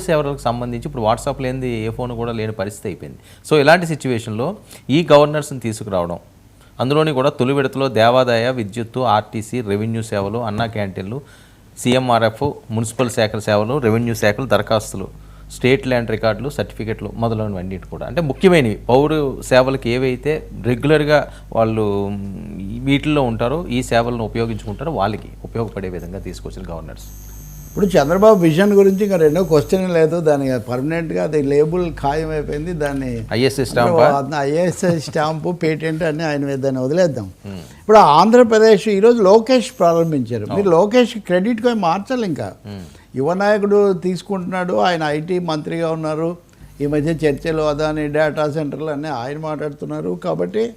సేవలకు సంబంధించి ఇప్పుడు వాట్సాప్ లేనిది ఏ ఫోన్ కూడా లేని పరిస్థితి అయిపోయింది. సో ఇలాంటి సిచ్యువేషన్లో ఈ గవర్నర్స్ని తీసుకురావడం అందులోని కూడా తొలి విడతలో దేవాదాయ విద్యుత్తు ఆర్టీసీ రెవెన్యూ సేవలు అన్నా క్యాంటీన్లు సీఎంఆర్ఎఫ్ మున్సిపల్ శాఖల సేవలు రెవెన్యూ శాఖలు దరఖాస్తులు స్టేట్ ల్యాండ్ రికార్డులు సర్టిఫికెట్లు మొదలైనవన్నిటి కూడా. అంటే ముఖ్యమైనవి. పౌరు సేవలకు ఏవైతే రెగ్యులర్గా వాళ్ళు వీటిల్లో ఉంటారో ఈ సేవలను ఉపయోగించుకుంటారో వాళ్ళకి ఉపయోగపడే విధంగా తీసుకొచ్చిన గవర్నర్స్ ఇప్పుడు చంద్రబాబు విజన్ గురించి ఇంకా రెండో క్వశ్చన్ లేదు. దాని పర్మనెంట్గా అది లేబుల్ ఖాయం అయిపోయింది దాన్ని ISS stamp? ISI stamp patent అని ఆయన మీద దాన్ని వదిలేద్దాం. ఇప్పుడు ఆంధ్రప్రదేశ్ ఈరోజు లోకేష్ ప్రారంభించారు. మీరు లోకేష్ క్రెడిట్ మార్చాలి ఇంకా. యువ నాయకుడు తీసుకుంటున్నాడు. ఆయన ఐటీ మంత్రిగా ఉన్నారు. ఈ మధ్య చర్చలు అదాని డేటా సెంటర్లు అన్నీ ఆయన మాట్లాడుతున్నారు. కాబట్టి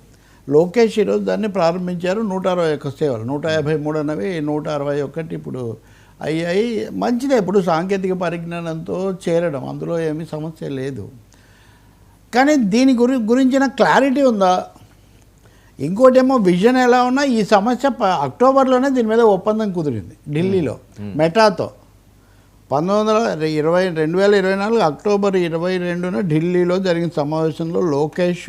లోకేష్ ఈరోజు దాన్ని ప్రారంభించారు. నూట అరవై ఒక్క సేవలు. నూట యాభై మూడు అన్నవి నూట అరవై ఒకటి ఇప్పుడు అయ్యాయి మంచిదే ఇప్పుడు సాంకేతిక పరిజ్ఞానంతో చేరడం. అందులో ఏమీ సమస్య లేదు. కానీ దీని గురి గురించిన క్లారిటీ ఉందా? ఇంకోటేమో విజన్ ఎలా ఉన్నా ఈ సమస్య ప- అక్టోబర్లోనే దీని మీద ఒప్పందం కుదిరింది ఢిల్లీలో మెటాతో పంతొమ్మిది వందల ఇరవై రెండు వేల ఇరవై నాలుగు అక్టోబర్ ఇరవై రెండున ఢిల్లీలో జరిగిన సమావేశంలో లోకేష్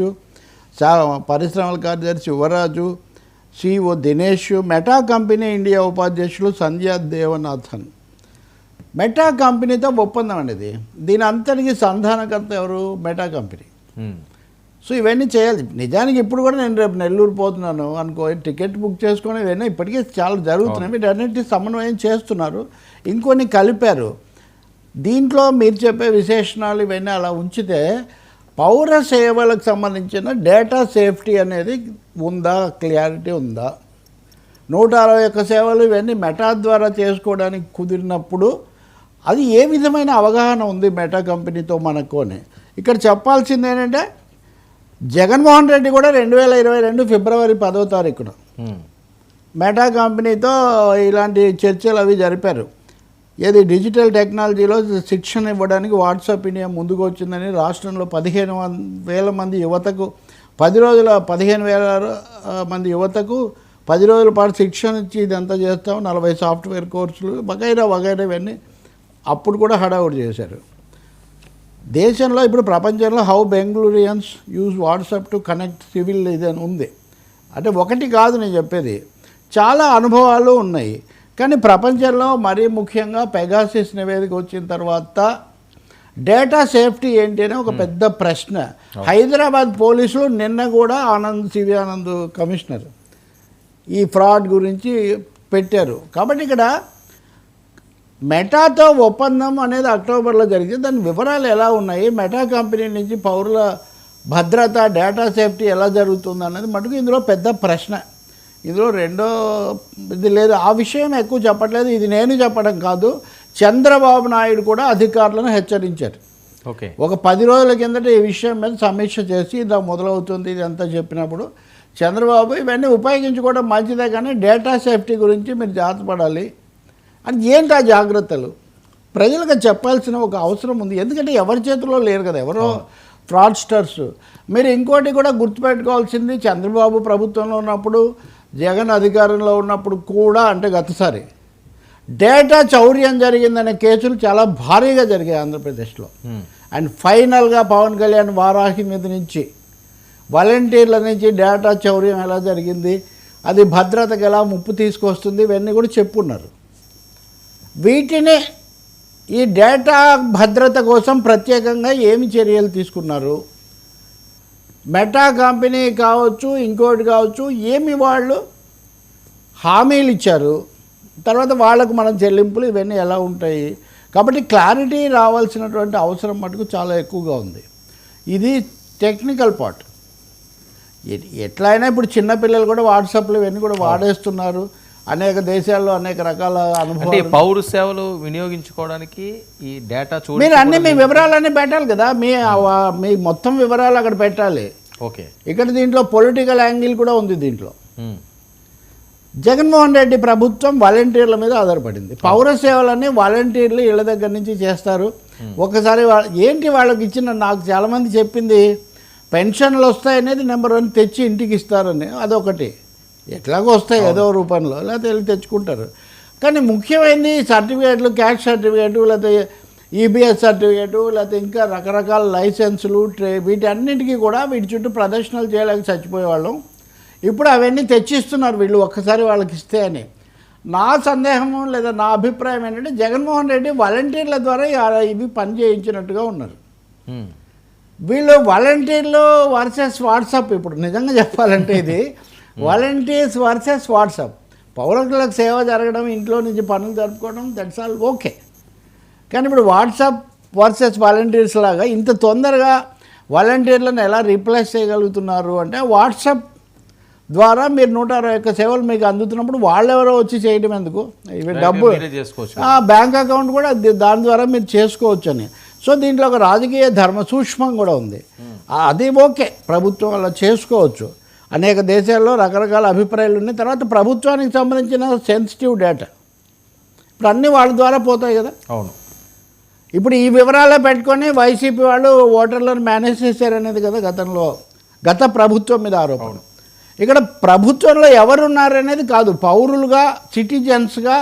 పరిశ్రమల కార్యదర్శి Yuvaraju CEO Dinesh Meta company India ఉపాధ్యక్షులు సంధ్యా దేవనాథన్. మెటా కంపెనీతో ఒప్పందం అనేది. దీని అంతటికి సంధానకర్త ఎవరు? Meta company. సో ఇవన్నీ చేయాలి. నిజానికి ఇప్పుడు కూడా నేను రేపు నెల్లూరు పోతున్నాను అనుకో టికెట్ బుక్ చేసుకొని ఇవన్నీ ఇప్పటికే చాలా జరుగుతున్నాయి. వీటన్నిటి సమన్వయం చేస్తున్నారు. ఇంకొన్ని కలిపారు. దీంట్లో మీరు చెప్పే విశేషణాలు ఇవన్నీ అలా ఉంచితే పౌర సేవలకు సంబంధించిన డేటా సేఫ్టీ అనేది ఉందా క్లారిటీ ఉందా? నూట అరవై ఒక్క సేవలు ఇవన్నీ మెటా ద్వారా చేసుకోవడానికి కుదిరినప్పుడు అది ఏ విధమైన అవగాహన ఉంది మెటా కంపెనీతో మనకు అని? ఇక్కడ చెప్పాల్సింది ఏంటంటే జగన్మోహన్ రెడ్డి కూడా రెండు వేల ఇరవై రెండు ఫిబ్రవరి పదో తారీఖున. మెటా కంపెనీతో ఇలాంటి చర్చలు అవి జరిపారు. ఏది డిజిటల్ టెక్నాలజీలో శిక్షణ ఇవ్వడానికి వాట్సాప్ ఇండియా ముందుకు వచ్చిందని రాష్ట్రంలో పదిహేను వేల మంది యువతకు పది రోజుల పదిహేను వేల మంది యువతకు పది రోజుల పాటు శిక్షణ ఇచ్చి ఇదంతా చేస్తాం. నలభై సాఫ్ట్వేర్ కోర్సులు వగైరా వగైరా ఇవన్నీ అప్పుడు కూడా హడావుడి చేశారు. దేశంలో ఇప్పుడు ప్రపంచంలో how Bengalureans use WhatsApp to connect civil ఇది అని ఉంది. అంటే ఒకటి కాదు నేను చెప్పేది. చాలా అనుభవాలు ఉన్నాయి. కానీ ప్రపంచంలో మరీ ముఖ్యంగా పెగాసిస్ నివేదిక వచ్చిన తర్వాత డేటా సేఫ్టీ ఏంటి అని ఒక పెద్ద ప్రశ్న. హైదరాబాద్ పోలీసులు నిన్న కూడా Anand C V Anand commissioner ఈ ఫ్రాడ్ గురించి పెట్టారు. కాబట్టి ఇక్కడ మెటాతో ఒప్పందం అనేది అక్టోబర్లో జరిగింది. దాని వివరాలు ఎలా ఉన్నాయి? మెటా కంపెనీ నుంచి పౌరుల భద్రత డేటా సేఫ్టీ ఎలా జరుగుతుంది అన్నది మటుకు ఇందులో పెద్ద ప్రశ్న. ఇందులో రెండో ఇది లేదు. ఆ విషయం ఎక్కువ చెప్పట్లేదు. ఇది నేను చెప్పడం కాదు. చంద్రబాబు నాయుడు కూడా అధికారులను హెచ్చరించారు. ఓకే. ఒక పది రోజుల కిందట ఈ విషయం మీద సమీక్ష చేసి ఇలా మొదలవుతుంది ఇదంతా చెప్పినప్పుడు చంద్రబాబు ఇవన్నీ ఉపయోగించుకోవడం మంచిదే కానీ డేటా సేఫ్టీ గురించి మీరు జాగ్రత్త పడాలి అని ఏంటి ఆ జాగ్రత్తలు? ప్రజలకు చెప్పాల్సిన ఒక అవసరం ఉంది. ఎందుకంటే ఎవరి చేతిలో లేరు కదా. ఎవరో ఫ్రాడ్స్టర్స్. మీరు ఇంకోటి కూడా గుర్తుపెట్టుకోవాల్సింది చంద్రబాబు ప్రభుత్వంలో ఉన్నప్పుడు జగన్ అధికారంలో ఉన్నప్పుడు కూడా అంటే గతసారి డేటా చౌర్యం జరిగిందనే కేసులు చాలా భారీగా జరిగాయి ఆంధ్రప్రదేశ్లో. మ్. అండ్ ఫైనల్గా పవన్ కళ్యాణ్ వారాహి మీద నుంచి వాలంటీర్ల నుంచి డేటా చౌర్యం ఎలా జరిగింది అది భద్రతకు ఎలా ముప్పు తీసుకొస్తుంది ఇవన్నీ కూడా చెప్పున్నారు. వీటిని ఈ డేటా భద్రత కోసం ప్రత్యేకంగా ఏమి చర్యలు తీసుకున్నారు? మెటా కంపెనీ కావచ్చు ఇంకోటి కావచ్చు ఏమి వాళ్ళు హామీలు ఇచ్చారు. తర్వాత వాళ్ళకు మన చెల్లింపులు ఇవన్నీ ఎలా ఉంటాయి? కాబట్టి క్లారిటీ రావాల్సినటువంటి అవసరం మటుకు చాలా ఎక్కువగా ఉంది. ఇది టెక్నికల్ పార్ట్. ఎ- ఎట్లా అయినా ఇప్పుడు చిన్నపిల్లలు కూడా వాట్సాప్లో ఇవన్నీ కూడా వాడేస్తున్నారు. అనేక దేశాల్లో అనేక రకాల అనుభవాలు పౌర సేవలు వినియోగించుకోవడానికి ఈ డేటా చూడ మీరు అన్ని మీ వివరాలన్నీ పెట్టాలి కదా. మీ ఆ- మీ మొత్తం వివరాలు అక్కడ పెట్టాలి. ఓకే. ఇక్కడ దీంట్లో పొలిటికల్ యాంగిల్ కూడా ఉంది దీంట్లో. మ్. జగన్మోహన్ రెడ్డి ప్రభుత్వం వాలంటీర్ల మీద ఆధారపడింది. పౌర సేవలన్నీ వాలంటీర్లు ఇళ్ళ దగ్గర నుంచి చేస్తారు. ఒకసారి ఏంటి వాళ్ళకి ఇచ్చిన నాకు చాలామంది చెప్పింది? పెన్షన్లు వస్తాయనేది నెంబర్ వన్ తెచ్చి ఇంటికి ఇస్తారని అదొకటి. ఎట్లాగో వస్తాయి ఏదో రూపంలో లేకపోతే వెళ్ళి తెచ్చుకుంటారు. కానీ ముఖ్యమైనది సర్టిఫికేట్లు క్యాష్ సర్టిఫికేట్ లేకపోతే ఈబీఎస్ సర్టిఫికేటు లేకపోతే ఇంకా రకరకాల లైసెన్సులు ట్రే వీటన్నిటికీ కూడా వీటి చుట్టూ ప్రదర్శనలు చేయలేక చచ్చిపోయేవాళ్ళం. ఇప్పుడు అవన్నీ తెచ్చిస్తున్నారు వీళ్ళు ఒక్కసారి వాళ్ళకి ఇస్తే అని. నా సందేహము లేదా నా అభిప్రాయం ఏంటంటే జగన్మోహన్ రెడ్డి వాలంటీర్ల ద్వారా ఇవి పని చేయించినట్టుగా ఉన్నారు. వీళ్ళు వాలంటీర్లు వర్సెస్ వాట్సాప్ ఇప్పుడు నిజంగా చెప్పాలంటే ఇది వాలంటీర్స్ వర్సెస్ వాట్సాప్ పౌరులకు సేవ జరగడం ఇంట్లో నుంచి పనులు జరుపుకోవడం దట్స్ ఆల్ ఓకే కానీ ఇప్పుడు వాట్సాప్ వర్సెస్ వాలంటీర్స్ లాగా ఇంత తొందరగా వాలంటీర్లను ఎలా రీప్లేస్ చేయగలుగుతున్నారు అంటే వాట్సాప్ ద్వారా మీరు నూట అరవై ఒక్క సేవలు మీకు అందుతున్నప్పుడు వాళ్ళెవరో వచ్చి చేయడం ఎందుకు? ఇవి డబ్బు. మీరే చేసుకోవచ్చు ఆ బ్యాంక్ అకౌంట్ కూడా దాని ద్వారా మీరు చేసుకోవచ్చు అని. సో దీంట్లో ఒక రాజకీయ ధర్మ సూక్ష్మం కూడా ఉంది. ఆ, అది ఓకే ప్రభుత్వం అలా చేసుకోవచ్చు. అనేక దేశాల్లో రకరకాల అభిప్రాయాలు ఉన్నాయి. తర్వాత ప్రభుత్వానికి సంబంధించిన సెన్సిటివ్ డేటా ఇప్పుడు అన్నీ వాళ్ళ ద్వారా పోతాయి కదా. అవును. ఇప్పుడు ఈ వివరాలే పెట్టుకొని వైసీపీ వాళ్ళు ఓటర్లను మేనేజ్ చేశారనేది కదా గతంలో గత ప్రభుత్వం మీద ఆరోపణ. ఇక్కడ ప్రభుత్వంలో ఎవరున్నారనేది కాదు. పౌరులుగా సిటిజన్స్గా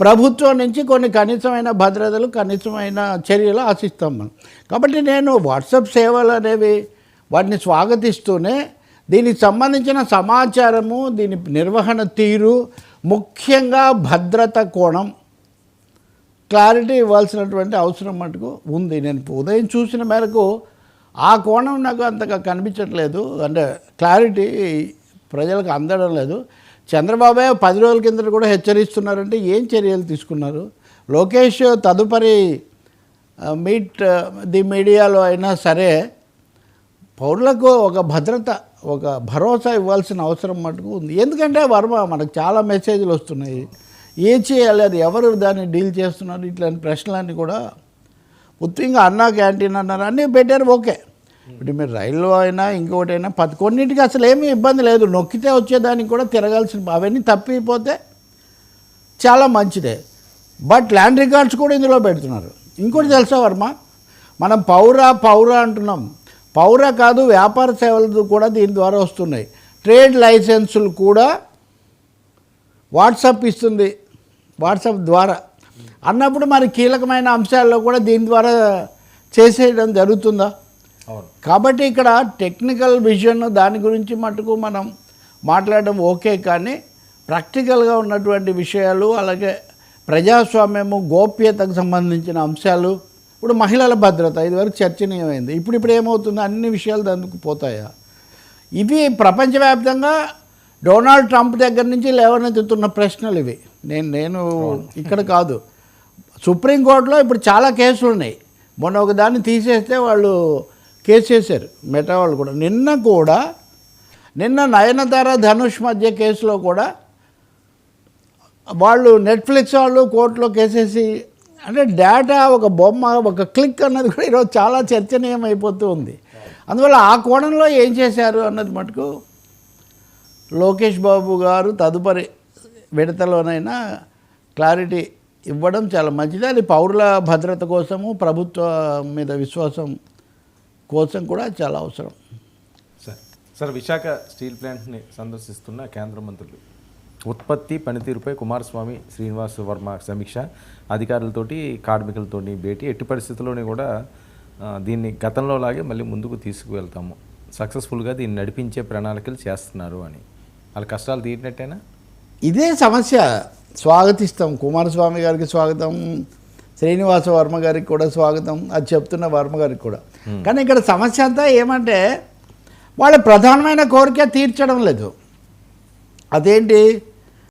ప్రభుత్వం నుంచి కొన్ని కనీసమైన భద్రతలు కనీసమైన చర్యలు ఆశిస్తాం మనం. కాబట్టి నేను వాట్సాప్ సేవలు అనేవి వాటిని స్వాగతిస్తూనే దీనికి సంబంధించిన సమాచారము దీని నిర్వహణ తీరు ముఖ్యంగా భద్రత కోణం. క్లారిటీ ఇవ్వాల్సినటువంటి అవసరం మటుకు ఉంది. నేను ఉదయం చూసిన మేరకు ఆ కోణం నాకు అంతగా కనిపించట్లేదు. అంటే క్లారిటీ ప్రజలకు అందడం లేదు. చంద్రబాబే పది రోజుల కింద కూడా హెచ్చరిస్తున్నారంటే ఏం చర్యలు తీసుకున్నారు? లోకేష్ తదుపరి మీట్ ది మీడియాలో అయినా సరే పౌరులకు ఒక భద్రత ఒక భరోసా ఇవ్వాల్సిన అవసరం మటుకు ఉంది. ఎందుకంటే వర్మ మనకు చాలా మెసేజ్లు వస్తున్నాయి. ఏం చేయాలి అది ఎవరు దాన్ని డీల్ చేస్తున్నారు ఇట్లాంటి ప్రశ్నలన్నీ కూడా ముఖ్యంగా అన్నా క్యాంటీన్ అన్నారు అన్నీ పెట్టారు ఓకే. ఇప్పుడు మీరు రైల్లో అయినా ఇంకోటైనా పది కొన్నింటికి అసలు ఏమీ ఇబ్బంది లేదు. నొక్కితే వచ్చేదానికి కూడా తిరగాల్సిన అవన్నీ తప్పిపోతే చాలా మంచిదే. బట్ ల్యాండ్ రికార్డ్స్ కూడా ఇందులో పెడుతున్నారు. ఇంకోటి తెలుసా వర్మ? మనం పౌర పౌర అంటున్నాం. పౌర కాదు వ్యాపార సేవలు కూడా దీని ద్వారా వస్తున్నాయి. ట్రేడ్ లైసెన్సులు కూడా వాట్సాప్ ఇస్తుంది వాట్సాప్ ద్వారా. అన్నప్పుడు మరి కీలకమైన అంశాల్లో కూడా దీని ద్వారా చేసేయడం జరుగుతుందా? కాబట్టి ఇక్కడ టెక్నికల్ విజన్ దాని గురించి మటుకు మనం మాట్లాడడం ఓకే కానీ ప్రాక్టికల్గా ఉన్నటువంటి విషయాలు అలాగే ప్రజాస్వామ్యము గోప్యతకు సంబంధించిన అంశాలు ఇప్పుడు మహిళల భద్రత ఇదివరకు చర్చనీయమైంది. ఇప్పుడు ఇప్పుడు ఏమవుతుంది? అన్ని విషయాలు దానికి పోతాయా? ఇవి ప్రపంచవ్యాప్తంగా డొనాల్డ్ ట్రంప్ దగ్గర నుంచి లేవనెత్తుతున్న ప్రశ్నలు ఇవి. నేను నేను ఇక్కడ కాదు. సుప్రీంకోర్టులో ఇప్పుడు చాలా కేసులు ఉన్నాయి. మొన్న ఒక దాన్ని తీసేస్తే వాళ్ళు కేసు వేశారు మెటా వాళ్ళు కూడా. నిన్న కూడా నిన్న నయనతార ధనుష్ మధ్య కేసులో కూడా వాళ్ళు నెట్ఫ్లిక్స్ వాళ్ళు కోర్టులో కేసేసి అంటే డేటా ఒక బొమ్మ ఒక క్లిక్ అన్నది కూడా ఈరోజు చాలా చర్చనీయం అయిపోతూ ఉంది. అందువల్ల ఆ కోణంలో ఏం చేశారు అన్నది మటుకు లోకేష్ బాబు గారు తదుపరి విడతలోనైనా క్లారిటీ ఇవ్వడం చాలా మంచిది. అది పౌరుల భద్రత కోసము ప్రభుత్వం మీద విశ్వాసం కోసం కూడా చాలా అవసరం. సార్ సార్ విశాఖ స్టీల్ ప్లాంట్ని సందర్శిస్తున్న కేంద్ర మంత్రులు. ఉత్పత్తి పనితీరుపై కుమారస్వామి శ్రీనివాస్ వర్మ సమీక్ష. అధికారులతోటి కార్మికులతోటి భేటీ. ఎట్టి పరిస్థితుల్లోని కూడా దీన్ని గతంలో లాగే మళ్ళీ ముందుకు తీసుకువెళ్తాము. సక్సెస్ఫుల్గా దీన్ని నడిపించే ప్రణాళికలు చేస్తున్నారు అని. వాళ్ళ కష్టాలు తీరినట్టేనా? ఇదే సమస్య. స్వాగతిస్తాం. కుమారస్వామి గారికి స్వాగతం. శ్రీనివాస వర్మ గారికి కూడా స్వాగతం. అది చెప్తున్న వర్మ గారికి కూడా. కానీ ఇక్కడ సమస్య అంతా ఏమంటే వాళ్ళ ప్రధానమైన కోరిక తీర్చడం లేదు. అదేంటి?